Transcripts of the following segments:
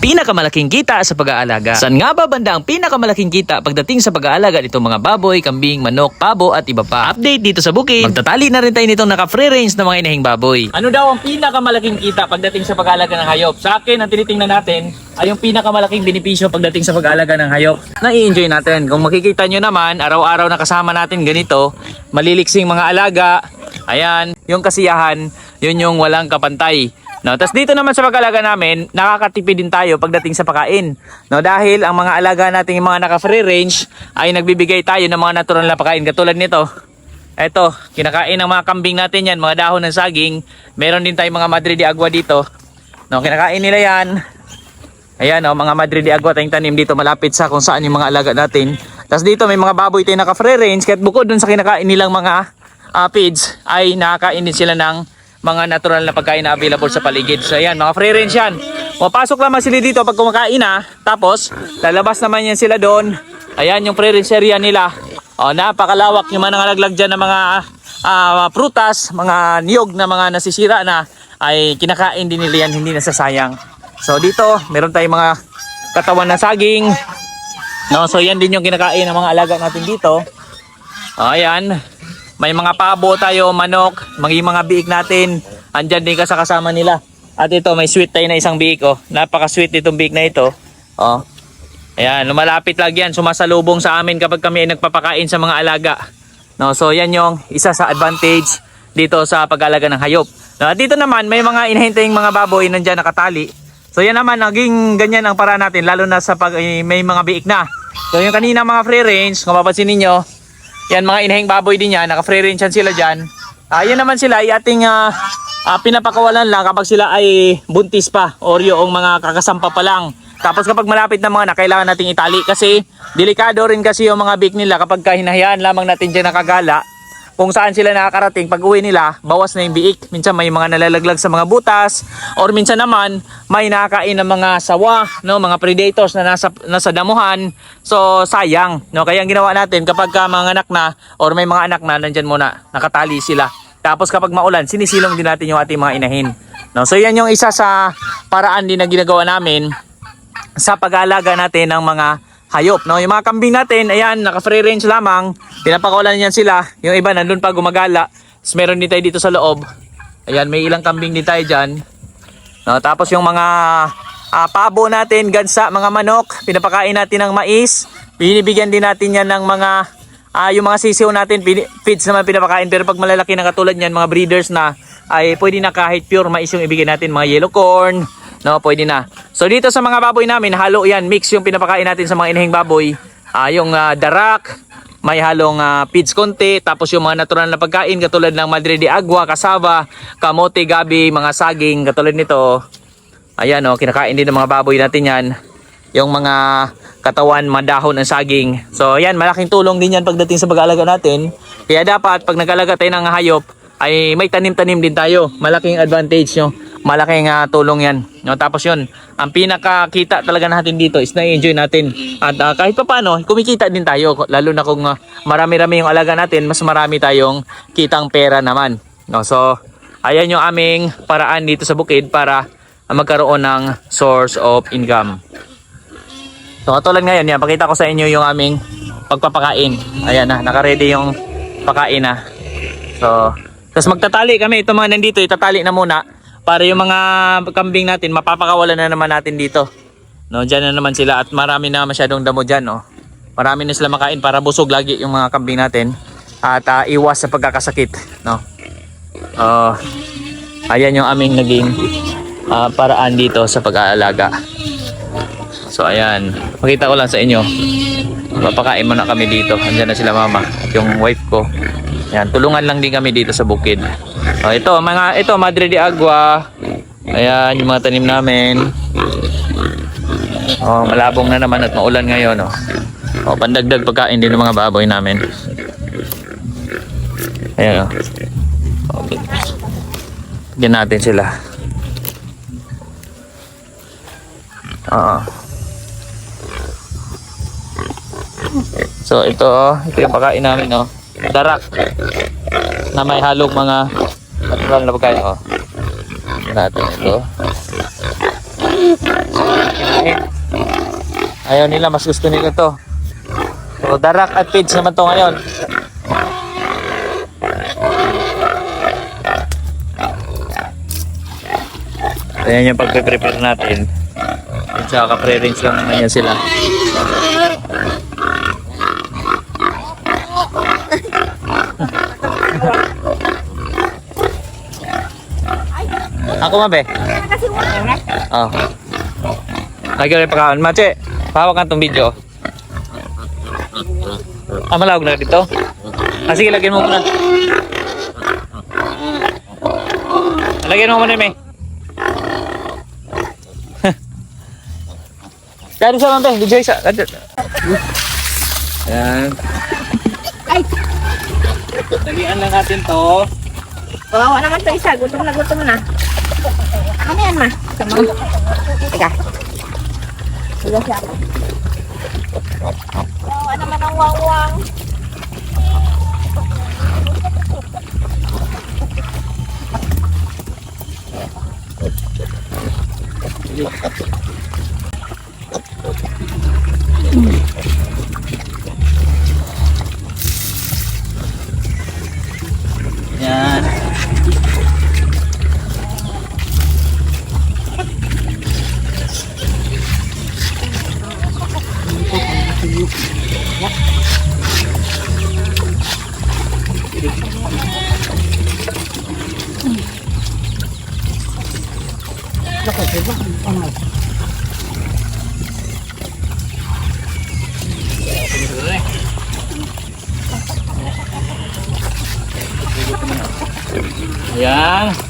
pinakamalaking kita sa pag-aalaga. Saan nga ba banda ang pinakamalaking kita pagdating sa pag-aalaga nitong mga baboy, kambing, manok, pabo at iba pa? Update dito sa bukid. Magtatali na rin tayo nitong naka-free range na mga inahing baboy. Ano daw ang pinakamalaking kita pagdating sa pag-aalaga ng hayop? Sa akin, ang tinitingnan natin ay yung pinakamalaking benepisyo pagdating sa pag-aalaga ng hayop. Na-enjoy natin. Kung makikita nyo naman, araw-araw na kasama natin ganito, maliliksing mga alaga, ayan, yung kasiyahan, yun yung walang kapantay. No, tapos dito naman sa pag-alaga namin, nakakatipid din tayo pagdating sa pagkain. No, dahil ang mga alaga nating mga naka-free range ay nagbibigay tayo ng mga natural na pagkain katulad nito. Eto, kinakain ng mga kambing natin yan, mga dahon ng saging. Meron din tayong mga madre de agua dito. No, kinakain nila yan. Ayan oh, mga madre de agua tayong tanim dito malapit sa kung saan yung mga alaga natin. Tapos dito may mga baboy tayong naka-free range kahit bukod dun sa kinakain nilang mga ah, feeds ay nakakain din sila ng mga natural na pagkain na available sa paligid. So ayan, mga free range yan. Mapasok lamang sila dito pag kumakain na. Tapos, lalabas naman yan sila doon. Ayan yung free range area nila. O, napakalawak yung mga nangalaglag dyan ng mga ah, prutas, mga niyog na mga nasisira na ay kinakain din nila yan, hindi nasasayang. So dito, meron tayong mga katawan na saging. No, so yan din yung kinakain ng mga alaga natin dito. Ayan. May mga pabo tayo, manok, mga mga biik natin. Andyan din ka sa kasama nila. At ito, may sweet tayo na isang biik. Oh. Napaka-sweet itong biik na ito. Oh. Ayan, lumalapit lang yan. Sumasalubong sa amin kapag kami ay nagpapakain sa mga alaga. No, so yan yung isa sa advantage dito sa pag-alaga ng hayop. No, at dito naman, may mga inahintaying mga baboy nandyan nakatali. So yan naman, naging ganyan ang para natin, lalo na sa pag eh, may mga biik na. So yung kanina mga free range, kung mapapansin ninyo, yan mga inahing baboy din yan, naka-free range yan sila dyan. Yan naman sila ay ating ah, ah, pinapakawalan lang kapag sila ay buntis pa or yung mga kakasampa pa lang. Tapos kapag malapit na mga na, kailangan nating itali kasi delikado rin kasi yung mga big nila kapag hinahayaan lamang natin dyan nakagala. Kung saan sila nakakarating, pag uwi nila, bawas na yung biik. Minsan may mga nalalaglag sa mga butas or minsan naman may nakakain ng mga sawa, no, mga predators na nasa nasa damuhan. So sayang, no. Kaya ang ginawa natin kapag ka mga anak na or may mga anak na nandiyan muna, nakatali sila. Tapos kapag maulan, sinisilong din natin yung ating mga inahin. No, so yan yung isa sa paraan din na ginagawa namin sa pag-aalaga natin ng mga hayop. No? Yung mga kambing natin, ayan, naka-free range lamang. Pinapakawalan niyan sila. Yung iba nandun pa gumagala. Tapos meron din tayo dito sa loob. Ayan, may ilang kambing din tayo dyan. No? Tapos yung mga ah, pabo natin, gansa, mga manok, pinapakain natin ng mais. Binibigyan din natin yan ng mga Ah, yung mga sisiw natin, feeds naman pinapakain. Pero pag malalaki na katulad niyan, mga breeders na, ay pwede na kahit pure mais yung ibigay natin. Mga yellow corn, no, pwede na. So dito sa mga baboy namin, halo yan. Mix yung pinapakain natin sa mga inahing baboy. Ah, yung ah, darak, may halong ah, feeds konti. Tapos yung mga natural na pagkain, katulad ng madre de agua, kasaba, kamote, gabi, mga saging, katulad nito. Ayan, oh, kinakain din ng mga baboy natin yan. Yung mga katawan, madahon ng saging. So, yan, malaking tulong din yan pagdating sa pag-aalaga natin. Kaya dapat, pag nag-alaga tayo ng hayop, ay may tanim-tanim din tayo. Malaking advantage, no? Malaking ah, tulong yan. No? Tapos yun, ang pinakakita talaga natin dito is na-enjoy natin. At ah, kahit pa paano, kumikita din tayo. Lalo na kung ah, marami-rami yung alaga natin, mas marami tayong kitang pera naman. No? So, ayan yung aming paraan dito sa bukid para magkaroon ng source of income. So katulad ngayon, yan, pakita ko sa inyo yung aming pagpapakain. Ayan na, naka-ready yung pakain na. So, tapos magtatali kami. Ito mga nandito, itatali na muna para yung mga kambing natin, mapapakawalan na naman natin dito. No, diyan na naman sila at marami na masyadong damo diyan, no. Marami na sila makain para busog lagi yung mga kambing natin at ah, iwas sa pagkakasakit, no. Uh, ayan yung aming naging ah, paraan dito sa pag-aalaga. So ayan, pakita ko lang sa inyo. Papakain muna kami dito. Andiyan na sila mama yung wife ko. Ayan, tulungan lang din kami dito sa bukid. Oh, ito, mga ito Madre de Agua. Ayan, yung mga tanim namin. Oh, malabong na naman at maulan ngayon, oh. Oh, pandagdag pagkain din ng mga baboy namin. Ayan, oh. Okay. Bigyan natin sila. Oo. So ito oh, ito yung pagkain namin oh. Darak na may halong mga natural na pagkain oh. Natin ito. Ayaw nila, mas gusto nila to. So, darak at feeds naman to ngayon. Ayan yung pagpe-prepare natin. At saka pre-range lang naman yan sila. Ako mabe. Oh. Lagi rin pagkaon. Mache, pahawak ka itong video. Ah, malawag na dito? Ah, sige, lagyan mo muna. Lagyan mo muna, May. Dari sa mampe, video isa. Ayan. Ay, Dalian lang natin to. kawawa naman to isa. Gutom na gutom na. Ano yan, ma? Sama. Teka. Sige siya. Kawawa naman ang wawang. Yan. Ayan.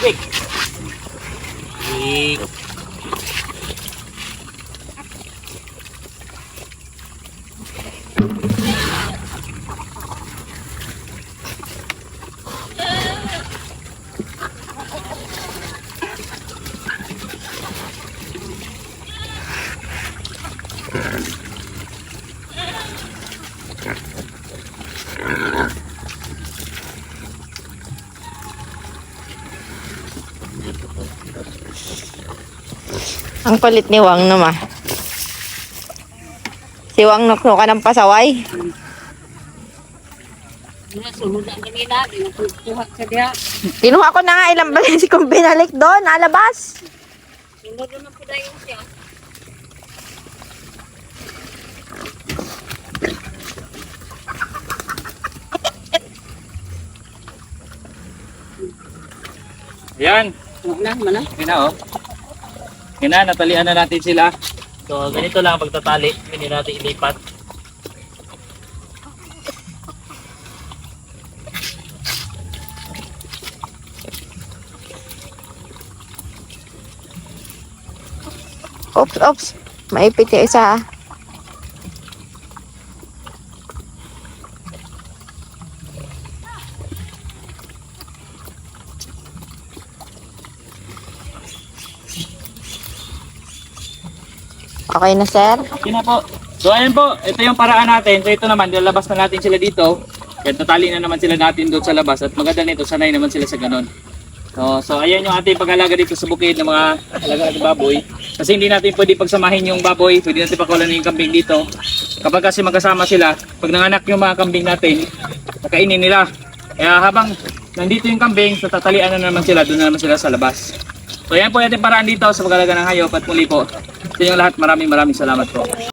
Big. Big. Ang kulit ni Wang naman. Si Wang nukno ka ng pasaway. Kinuha ko na nga ilang beses kong binalik doon, na siya. Ayan. Wala na, mana. Yan na oh. Yan na, natalian na natin sila. So, ganito lang ang pagtatali. Hindi natin ilipat. Oops, oops. Maipit yung isa ah. Okay na, sir? Okay na po. So, ayan po. Ito yung paraan natin. So, ito naman, lalabas na natin sila dito. Kaya tatali na naman sila natin doon sa labas. At maganda nito, sanay naman sila sa ganon. So, so ayan yung ating pag-alaga dito sa bukid ng mga alaga natin baboy. Kasi hindi natin pwede pagsamahin yung baboy, pwede natin pakawalan yung kambing dito. Kapag kasi magkasama sila, pag nanganak yung mga kambing natin, nakainin nila. Kaya habang nandito yung kambing, so tatalian na naman sila, doon na naman sila sa labas. So yan po yung ating paraan dito sa pag-alaga ng hayop at muli po sa inyong lahat maraming maraming salamat po.